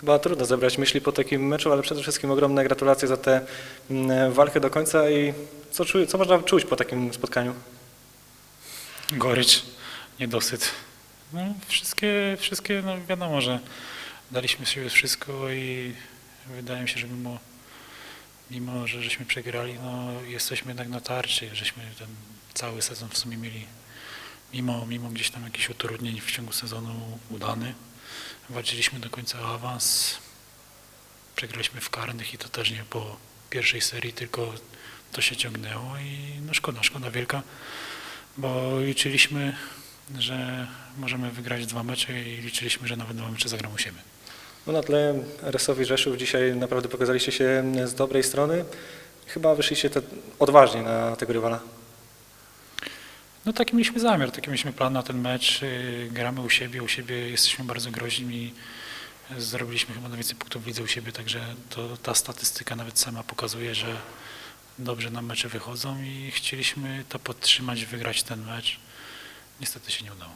Chyba trudno zebrać myśli po takim meczu, ale przede wszystkim ogromne gratulacje za tę mm, walkę do końca i co, czu, co można czuć po takim spotkaniu? gorycz, niedosyt. No, wszystkie, wszystkie, no wiadomo, że daliśmy z siebie wszystko i wydaje mi się, że mimo, mimo że żeśmy przegrali, no jesteśmy jednak na tarczy, żeśmy ten cały sezon w sumie mieli, mimo, mimo gdzieś tam jakichś utrudnień w ciągu sezonu udany. Walczyliśmy do końca o awans, przegraliśmy w karnych i to też nie po pierwszej serii, tylko to się ciągnęło i no szkoda, szkoda wielka bo liczyliśmy, że możemy wygrać dwa mecze i liczyliśmy, że nawet dwa mecze zagramy u siebie. No na tle Resowi Rzeszów dzisiaj naprawdę pokazaliście się z dobrej strony. Chyba wyszliście odważnie na tego rywala. No taki mieliśmy zamiar, taki mieliśmy plan na ten mecz. Yy, Gramy u siebie, u siebie jesteśmy bardzo groźni zrobiliśmy chyba najwięcej punktów w lidze u siebie, także to, ta statystyka nawet sama pokazuje, że dobrze nam mecze wychodzą i chcieliśmy to podtrzymać, wygrać ten mecz. Niestety się nie udało.